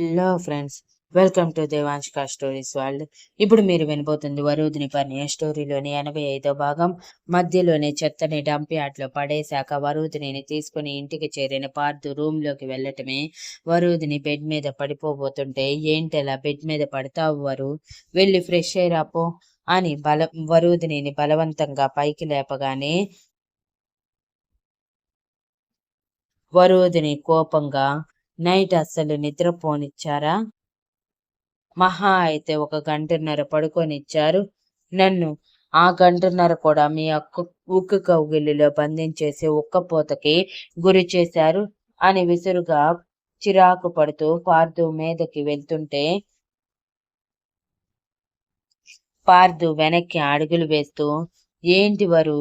Hello friends welcome to Devanshika stories world. ఇప్పుడు మీరు వినబోతుంది వరుదిని పని స్టోరీలోని ఎనభై ఐదో భాగం. మధ్యలోనే చెత్తని డంప్ యార్డ్లో పడేశాక వరుదిని తీసుకుని ఇంటికి చేరిన పార్థు రూమ్లోకి వెళ్ళటమే. వరుదిని బెడ్ మీద పడిపోబోతుంటే ఏంటలా బెడ్ మీద పడతావు వరు? వెళ్ళి ఫ్రెష్ అయ్యాపో అని బల వరుదిని బలవంతంగా పైకి లేపగానే వరుదిని కోపంగా నైట్ అస్సలు నిద్రపోనిచ్చారా? మహా అయితే ఒక గంటన్నర పడుకొనిచ్చారు. నన్ను ఆ గంటన్నర కూడా మీ అక్క ఉక్కు కౌగిలిలో బంధించేసి ఉక్కపోతకి గురి చేశారు అని విసురుగా చిరాకు పడుతూ పార్దు మీదకి వెళ్తుంటే పార్దు వెనక్కి అడుగులు వేస్తూ ఏంటి వరు?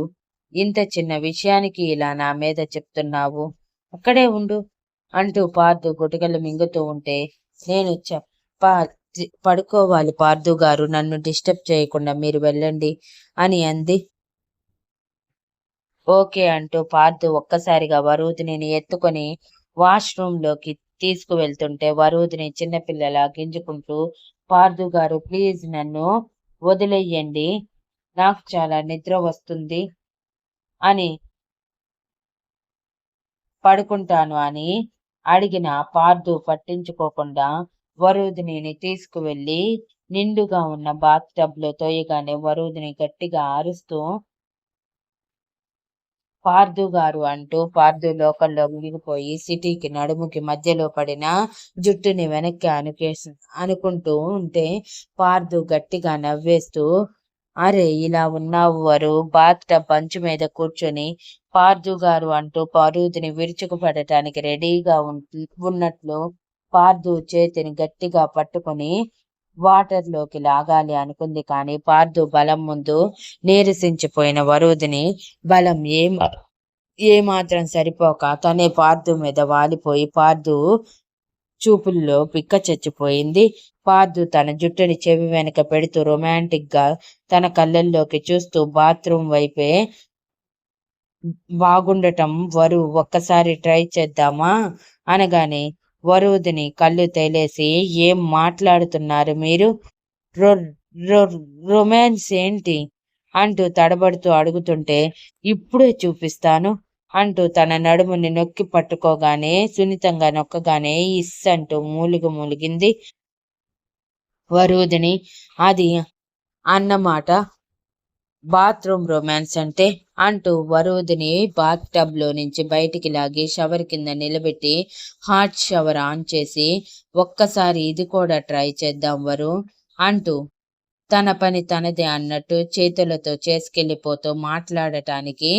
ఇంత చిన్న విషయానికి ఇలా నా మీద చెప్తున్నావు? అక్కడే ఉండు. అంటూ పార్దు గుటకలు మింగుతూ ఉంటే నేను చెప్ప పడుకోవాలి పార్దు గారు నన్ను డిస్టర్బ్ చేయకుండా మీరు వెళ్ళండి అని అంది. ఓకే అంటూ పార్దు ఒక్కసారిగా వరూదిని ఎత్తుకొని వాష్రూమ్లోకి తీసుకువెళ్తుంటే వరూదిని చిన్నపిల్లలా గింజుకుంటూ పార్దు గారు ప్లీజ్ నన్ను వదిలేయండి నాకు చాలా నిద్ర వస్తుంది అని పడుకుంటాను అని అడిగిన పార్దు పట్టించుకోకుండా వరుదిని తీసుకువెళ్ళి నిండుగా ఉన్న బాత్ టబ్లో తోయగానే వరుదిని గట్టిగా ఆరుస్తూ పార్దు గారు అంటూ పార్దు లోకల్లో మునిగిపోయి సిటీకి నడుముకి మధ్యలో పడిన జుట్టుని వెనక్కి అనుకేసి అనుకుంటూ ఉంటే పార్దు గట్టిగా నవ్వేస్తూ అరే ఇలా ఉన్నావు వారు బాత్ టబ్ పంచు మీద కూర్చొని పార్దు గారు అంటూ పార్వతిని విరుచుకుపడటానికి రెడీగా ఉన్నట్లు పార్దు చేతిని గట్టిగా పట్టుకుని వాటర్లోకి లాగాలి అనుకుంది కానీ పార్దు బలం ముందు నీరసించిపోయిన వరుదిని బలం ఏం ఏమాత్రం సరిపోక తనే పార్దు మీద వాలిపోయి పార్దు చూపుల్లో పిక్క చచ్చిపోయింది. పార్దు తన జుట్టుని చెవి వెనక పెడుతూ రొమాంటిక్గా తన కళ్ళల్లోకి చూస్తూ బాత్రూమ్ వైపే బాగుండటం వరు ఒక్కసారి ట్రై చేద్దామా? అనగానే వరుదిని కళ్ళు తేలేసి ఏం మాట్లాడుతున్నారు మీరు? రొమాన్స్ ఏంటి? అంటూ తడబడుతూ అడుగుతుంటే ఇప్పుడే చూపిస్తాను. అంటూ తన నడుముని నొక్కి పట్టుకోగానే సున్నితంగా నొక్కగానే ఇస్ అంటూ మూలుగు మూలిగింది వరుదిని అది అన్నమాట బాత్రూమ్ రొమాన్స్ అంటే అంటూ వరుదిని బాత్ టబ్లో నుంచి బయటికి లాగి షవర్ కింద నిలబెట్టి హాట్ షవర్ ఆన్ చేసి ఒక్కసారి ఇది కూడా ట్రై చేద్దాం వరు అంటూ తన పని తనదే అన్నట్టు చేతులతో చేసుకెళ్ళిపోతూ మాట్లాడటానికి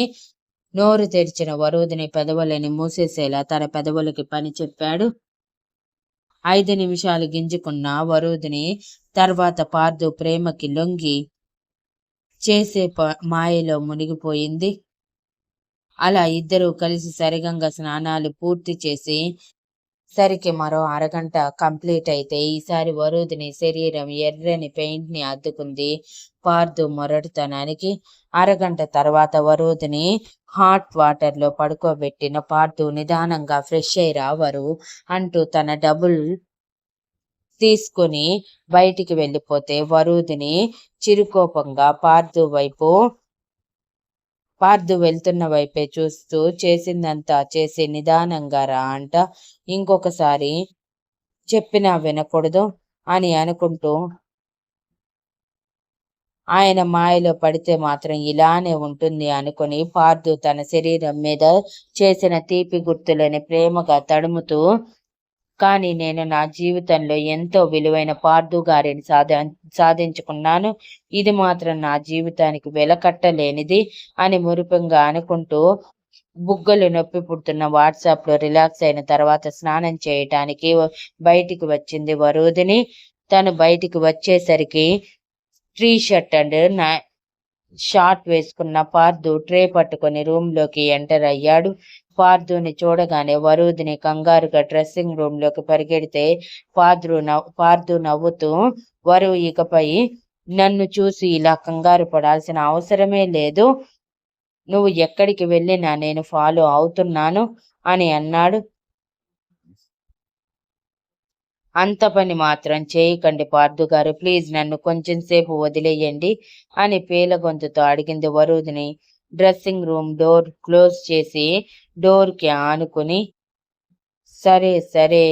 నోరు తెరిచిన వరుదిని పెదవులని మూసేసేలా తన పెదవులకి పని చెప్పాడు. ఐదు నిమిషాలు గింజుకున్న వరుదిని తర్వాత పార్దు ప్రేమకి లొంగి చేసే మాయలో మునిగిపోయింది. అలా ఇద్దరూ కలిసి సరిగంగా స్నానాలు పూర్తి చేసి సరికి మరో అరగంట కంప్లీట్ అయితే ఈసారి వరుదిని శరీరం ఎర్రని పెయింట్ని అద్దుకుంది. పార్దు మొరటుతనానికి అరగంట తర్వాత వరుదిని హాట్ వాటర్లో పడుకోబెట్టిన పార్దు నిదానంగా ఫ్రెష్ అయి రావరు అంటూ తన డబుల్ తీసుకుని బయటికి వెళ్ళిపోతే వరుదిని చిరుకోపంగా పార్దు వైపు పార్థు వెళ్తున్న వైపే చూస్తూ చేసిందంతా చేసి నిదానంగా రా అంట. ఇంకొకసారి చెప్పినా వినకూడదు అని అనుకుంటూ ఆయన మాయలో పడితే మాత్రం ఇలానే ఉంటుంది అనుకుని పార్థు తన శరీరం మీద చేసిన తీపి గుర్తులని ప్రేమగా తడుముతూ కానీ నేను నా జీవితంలో ఎంతో విలువైన పార్దు గారిని సాధించుకున్నాను. ఇది మాత్రం నా జీవితానికి వెలకట్టలేనిది అని మురిపంగా అనుకుంటూ బుగ్గలు నొప్పి పుడుతున్న వాట్సాప్లో రిలాక్స్ అయిన తర్వాత స్నానం చేయటానికి బయటికి వచ్చింది వరుదిని. తను బయటికి వచ్చేసరికి టీ షర్ట్ అండ్ నా షార్ట్ వేసుకున్న పార్దు ట్రే పట్టుకుని రూమ్లోకి ఎంటర్ అయ్యాడు. పార్థుని చూడగానే వరుదిని కంగారుగా డ్రెస్సింగ్ రూమ్లోకి పరిగెడితే పార్దు నవ్ పార్థు నవ్వుతూ వరు ఇకపై నన్ను చూసి ఇలా కంగారు పడాల్సిన అవసరమే లేదు. నువ్వు ఎక్కడికి వెళ్ళినా నేను ఫాలో అవుతున్నాను అని అన్నాడు. అంత పని మాత్రం చేయకండి పార్థు గారు ప్లీజ్ నన్ను కొంచెం సేపు వదిలేయండి అని పేల గొంతుతో అడిగింది Varudhini. Dressing room door close చేసి డోర్కి ఆనుకుని సరే సరే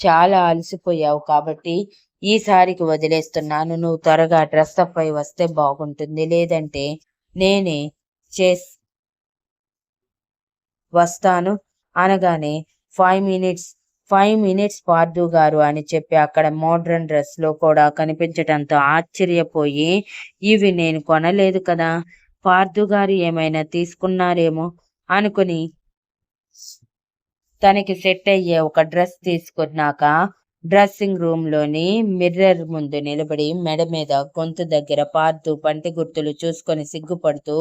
చాలా అలసిపోయావు కాబట్టి ఈసారికి వదిలేస్తున్నాను. నువ్వు త్వరగా డ్రెస్ అప్ అయి వస్తే బాగుంటుంది. లేదంటే నేనే చేస్ వస్తాను. అనగానే five minutes five minutes Parthu గారు అని చెప్పి అక్కడ మోడ్రన్ డ్రెస్లో కూడా కనిపించడంతో ఆశ్చర్యపోయి ఇవి నేను కొనలేదు కదా. పార్థుగారు ఏమైనా తీసుకున్నారేమో అనుకుని తనకి సెట్ అయ్యే ఒక డ్రెస్ తీసుకున్నాక డ్రెస్సింగ్ రూమ్లోని మిర్రర్ ముందు నిలబడి మెడ మీద గొంతు దగ్గర పార్థు పంటి గుర్తులు చూసుకొని సిగ్గుపడుతూ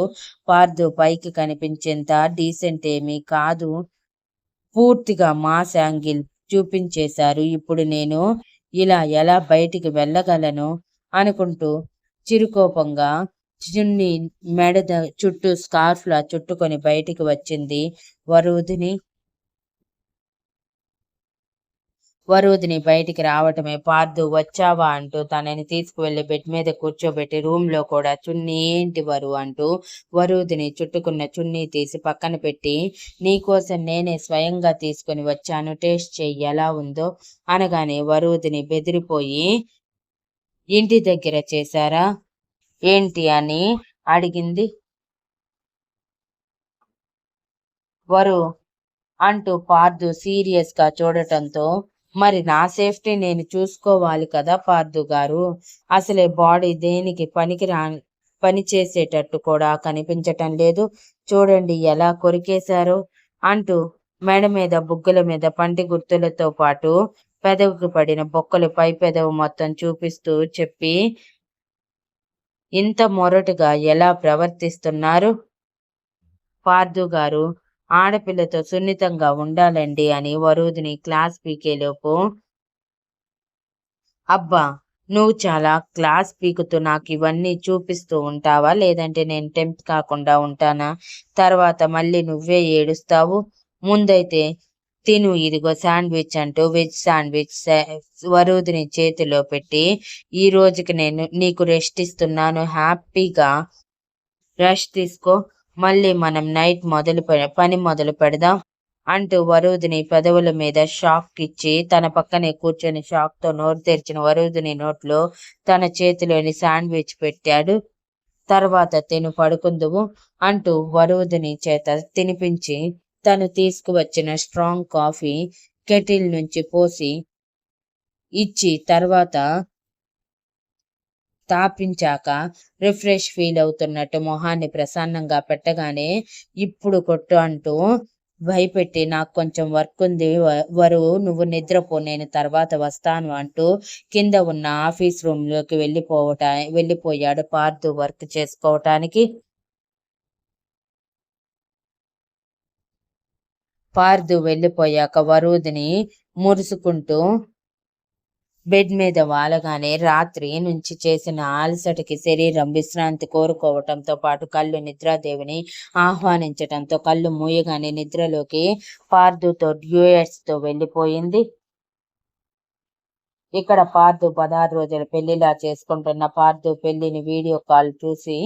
పార్థు పైకి కనిపించేంత డీసెంట్ ఏమీ కాదు. పూర్తిగా మాస్ యాంగిల్ చూపించేశారు. ఇప్పుడు నేను ఇలా ఎలా బయటికి వెళ్ళగలను? అనుకుంటూ చిరుకోపంగా చున్ని మెడ చుట్టూ స్కార్ఫ్లా చుట్టుకొని బయటికి వచ్చింది. వరుదిని వరుదిని బయటికి రావటమే పార్దు వచ్చావా అంటూ తనని తీసుకువెళ్ళి బెడ్ మీద కూర్చోబెట్టి రూమ్లో కూడా చున్నీ ఏంటి వరు అంటూ వరుదిని చుట్టుకున్న చున్నీ తీసి పక్కన పెట్టి నీకోసం నేనే స్వయంగా తీసుకుని వచ్చాను టేస్ట్ చెయ్యి ఎలా ఉందో అనగానే వరుదిని బెదిరిపోయి ఇంటి దగ్గర చేశారా? ఏంటి అని అడిగింది. వరు అంటూ పార్దు సీరియస్గా చూడటంతో మరి నా సేఫ్టీ నేను చూసుకోవాలి కదా పార్దు గారు? అసలే బాడీ దేనికి పనికి రా పని చేసేటట్టు కూడా కనిపించటం లేదు. చూడండి ఎలా కొరికేశారో అంటూ మెడ మీద బుగ్గల మీద పంటి గుర్తులతో పాటు పెదవుకు పడిన బొక్కలు పై పెదవు మొత్తం చూపిస్తూ చెప్పి ఇంత మొరటుగా ఎలా ప్రవర్తిస్తున్నారు? పార్దు గారు ఆడపిల్లతో సున్నితంగా ఉండాలండి అని వరుదిని క్లాస్ పీకేలోపు అబ్బా నువ్వు చాలా క్లాస్ పీకుతూ నాకు ఇవన్నీ చూపిస్తూ ఉంటావా? లేదంటే నేను టెన్త్ కాకుండా ఉంటానా? తర్వాత మళ్ళీ నువ్వే ఏడుస్తావు? ముందైతే తిను ఇదిగో శాండ్విచ్ అంటూ వెజ్ శాండ్విచ్ వరుదిని చేతిలో పెట్టి ఈ రోజుకి నేను నీకు రెస్ట్ ఇస్తున్నాను హ్యాపీగా రెస్ట్ తీసుకో మళ్ళీ మనం నైట్ మొదలు పని మొదలు పెడదాం అంటూ వరుదిని పెదవుల మీద షాక్ ఇచ్చి తన పక్కనే కూర్చొని షాక్తో నోరు తెరిచిన వరుదిని నోట్లో తన చేతిలోని శాండ్విచ్ పెట్టాడు. తర్వాత తిను పడుకుందువు అంటూ వరుదిని చేత తినిపించి తను తీసుకువచ్చిన స్ట్రాంగ్ కాఫీ కెటిల్ నుంచి పోసి ఇచ్చి తర్వాత తాపించాక రిఫ్రెష్ ఫీల్ అవుతున్నట్టు మొహాన్ని ప్రసన్నంగా పెట్టగానే ఇప్పుడు కొట్టు అంటూ భయపెట్టి నాకు కొంచెం వర్క్ ఉంది వరు నువ్వు నిద్రపో నేను తర్వాత వస్తాను అంటూ కింద ఉన్న ఆఫీస్ రూమ్లోకి వెళ్ళిపోయాడు పార్దు వర్క్ చేసుకోవటానికి. పార్దు వెళ్ళిపోయాక వరుదిని మురుసుకుంటూ బెడ్ మీద వాలగానే రాత్రి నుంచి చేసిన అలసటకి శరీరం విశ్రాంతి కోరుకోవటంతో పాటు కళ్ళు నిద్రాదేవిని ఆహ్వానించటంతో కళ్ళు మూయగానే నిద్రలోకి పార్దుతో డ్యూయట్స్తో వెళ్ళిపోయింది. ఇక్కడ పార్దు పదహారు రోజుల పెళ్ళిలా చేసుకుంటున్న పార్దు పెళ్ళిని వీడియో కాల్ చూసి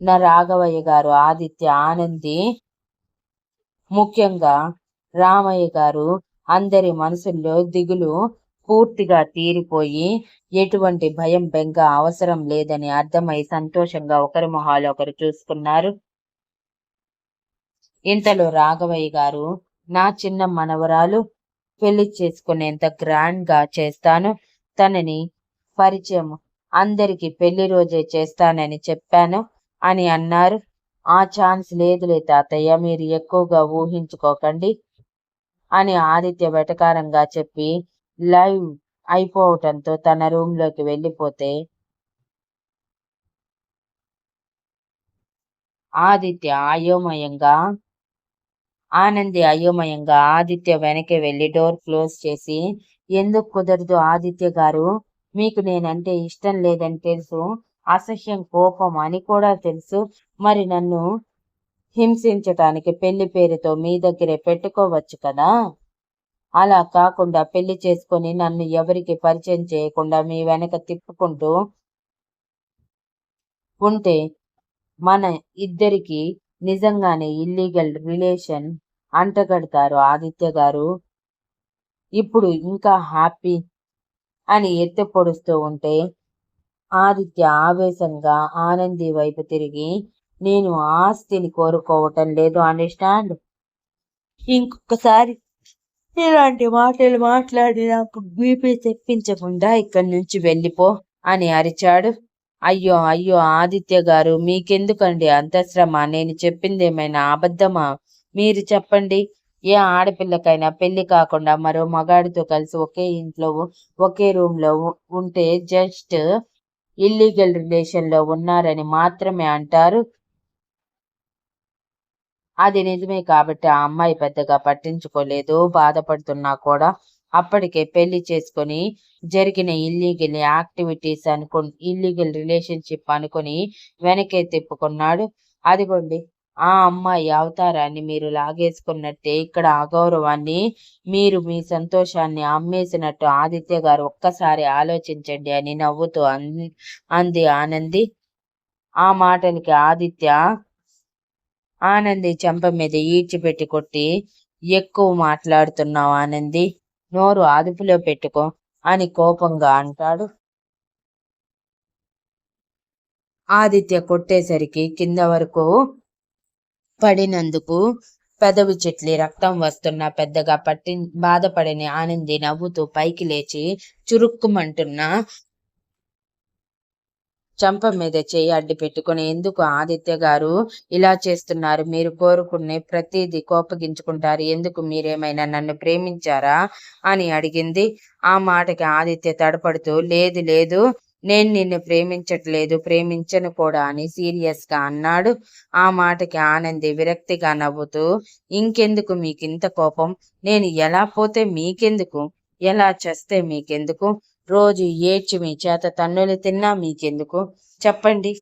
నా రాఘవయ్య గారు ఆదిత్య ఆనంది ముఖ్యంగా రామయ్య గారు అందరి మనసుల్లో దిగులు పూర్తిగా తీరిపోయి ఎటువంటి భయం బెంగ అవసరం లేదని అర్థమై సంతోషంగా ఒకరి మొహాలు ఒకరు చూసుకున్నారు. ఇంతలో రాఘవయ్య గారు నా చిన్న మనవరాలు పెళ్ళి చేసుకునేంత గ్రాండ్గా చేస్తాను. తనని పరిచయం అందరికి పెళ్ళి రోజే చేస్తానని చెప్పాను అని అన్నారు. ఆ ఛాన్స్ లేదులే తాతయ్య మీరు ఎక్కువగా ఊహించుకోకండి అని ఆదిత్య వెటకారంగా చెప్పి లైవ్ అయిపోవటంతో తన రూమ్లోకి వెళ్ళిపోతే ఆదిత్య అయోమయంగా ఆనంది అయోమయంగా ఆదిత్య వెనక్కి వెళ్ళి డోర్ క్లోజ్ చేసి ఎందుకు కుదరదు ఆదిత్య గారు? మీకు నేనంటే ఇష్టం లేదని తెలుసు. అసహ్యం కోపం అని కూడా తెలుసు. మరి నన్ను హింసించటానికి పెళ్ళి పేరుతో మీ దగ్గరే పెట్టుకోవచ్చు కదా? అలా కాకుండా పెళ్ళి చేసుకొని నన్ను ఎవరికి పరిచయం చేయకుండా మీ వెనక తిప్పుకుంటూ ఉంటే మన ఇద్దరికి నిజంగానే ఇల్లీగల్ రిలేషన్ అంటగడతారు ఆదిత్య గారు. ఇప్పుడు ఇంకా హ్యాపీ అని ఎత్తి పొడుస్తూ ఉంటే ఆదిత్య ఆవేశంగా ఆనంది వైపు తిరిగి నేను ఆస్తిని కోరుకోవటం లేదు అండర్స్టాండ్? ఇంకొకసారి ఇలాంటి మాటలు మాట్లాడి నాకు బీపీ తెప్పించకుండా ఇక్కడి నుంచి వెళ్ళిపో అని అరిచాడు. అయ్యో అయ్యో ఆదిత్య గారు మీకెందుకండి అంత శ్రమ? నేను చెప్పింది ఏమైనా అబద్ధమా? మీరు చెప్పండి. ఏ ఆడపిల్లకైనా పెళ్ళి కాకుండా మరో మగాడితో కలిసి ఒకే ఇంట్లో ఒకే రూమ్లో ఉంటే జస్ట్ ఇల్లీగల్ రిలేషన్లో ఉన్నారని మాత్రమే అంటారు. అది నిజమే కాబట్టి ఆ అమ్మాయి పెద్దగా పట్టించుకోలేదు బాధపడుతున్నా కూడా. అప్పటికే పెళ్ళి చేసుకొని జరిగిన ఇల్లీగల్ యాక్టివిటీస్ అనుకు ఇల్లీగల్ రిలేషన్షిప్ అనుకుని వెనకే తిప్పుకున్నాడు. అదిగోండి. ఆ అమ్మాయి అవతారాన్ని మీరు లాగేసుకున్నట్టే ఇక్కడ అగౌరవాన్ని మీరు మీ సంతోషాన్ని అమ్మేసినట్టు ఆదిత్య గారు ఒక్కసారి ఆలోచించండి అని నవ్వుతూ అంది ఆనంది. ఆ మాటలకి ఆదిత్య ఆనంది చెంప మీద ఈడ్చిపెట్టి కొట్టి ఎక్కువ మాట్లాడుతున్నావు ఆనంది నోరు అదుపులో పెట్టుకో అని కోపంగా అంటాడు. ఆదిత్య కొట్టేసరికి కింద వరకు పడినందుకు పెదవి చెట్లి రక్తం వస్తున్నా పెద్దగా పట్టి బాధపడని ఆనంది నవ్వుతూ పైకి లేచి చురుక్కుమంటున్న చంప మీద చేయి అడ్డు పెట్టుకుని ఎందుకు ఆదిత్య గారు ఇలా చేస్తున్నారు? మీరు కోరుకునే ప్రతిదీ కోపగించుకుంటారు. ఎందుకు మీరేమైనా నన్ను ప్రేమించారా? అని అడిగింది. ఆ మాటకి ఆదిత్య తడపడుతూ లేదు లేదు. నేను నిన్ను ప్రేమించట్లేదు ప్రేమించను కూడా అని సీరియస్గా అన్నాడు. ఆ మాటకి ఆనంది విరక్తిగా నవ్వుతూ ఇంకెందుకు మీకింత కోపం? నేను ఎలా పోతే మీకెందుకు? ఎలా చేస్తే మీకెందుకు? రోజు ఏడ్చి మీ చేత తన్నులు తిన్నా మీకెందుకు? చెప్పండి.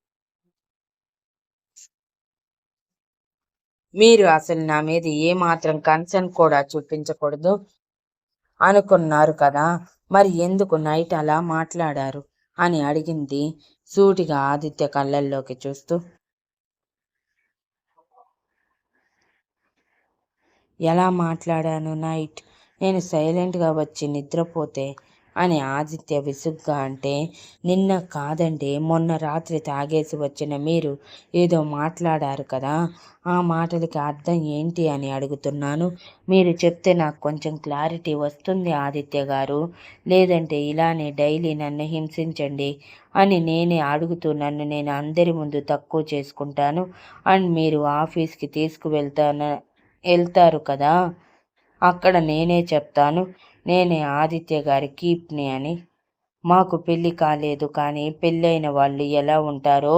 మీరు అసలు నా మీద ఏమాత్రం కన్సర్న్ కూడా చూపించకూడదు అనుకున్నారు కదా. మరి ఎందుకు నైట్ అలా మాట్లాడారు? అని అడిగింది సూటిగా ఆదిత్య కళ్ళల్లోకి చూస్తూ. ఎలా మాట్లాడాను నైట్? నేను సైలెంట్గా వచ్చి నిద్రపోతే అని ఆదిత్య విసుగ్గా అంటే నిన్న కాదండి మొన్న రాత్రి తాగేసి వచ్చిన మీరు ఏదో మాట్లాడారు కదా ఆ మాటలకి అర్థం ఏంటి అని అడుగుతున్నాను. మీరు చెప్తే నాకు కొంచెం క్లారిటీ వస్తుంది ఆదిత్య గారు. లేదంటే ఇలానే డైలీ నన్ను హింసించండి అని నేనే అడుగుతూ నన్ను నేను అందరి ముందు తక్కువ చేసుకుంటాను. అండ్ మీరు ఆఫీస్కి తీసుకువెళ్తాను వెళ్తారు కదా అక్కడ నేనే చెప్తాను. నేనే ఆదిత్య గారి కీప్ని అని. మాకు పెళ్ళి కాలేదు కానీ పెళ్ళైన వాళ్ళు ఎలా ఉంటారో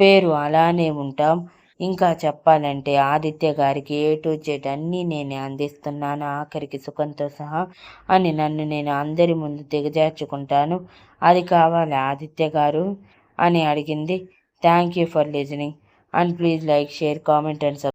పేరు అలానే ఉంటాం. ఇంకా చెప్పాలంటే ఆదిత్య గారికి ఏ టు జెడ్ అన్నీ నేనే అందిస్తున్నాను. ఆఖరికి సుఖంతో సహా అని నన్ను నేను అందరి ముందు దిగజార్చుకుంటాను. అది కావాలి ఆదిత్య గారు అని అడిగింది. Thank you for listening and please like share comment and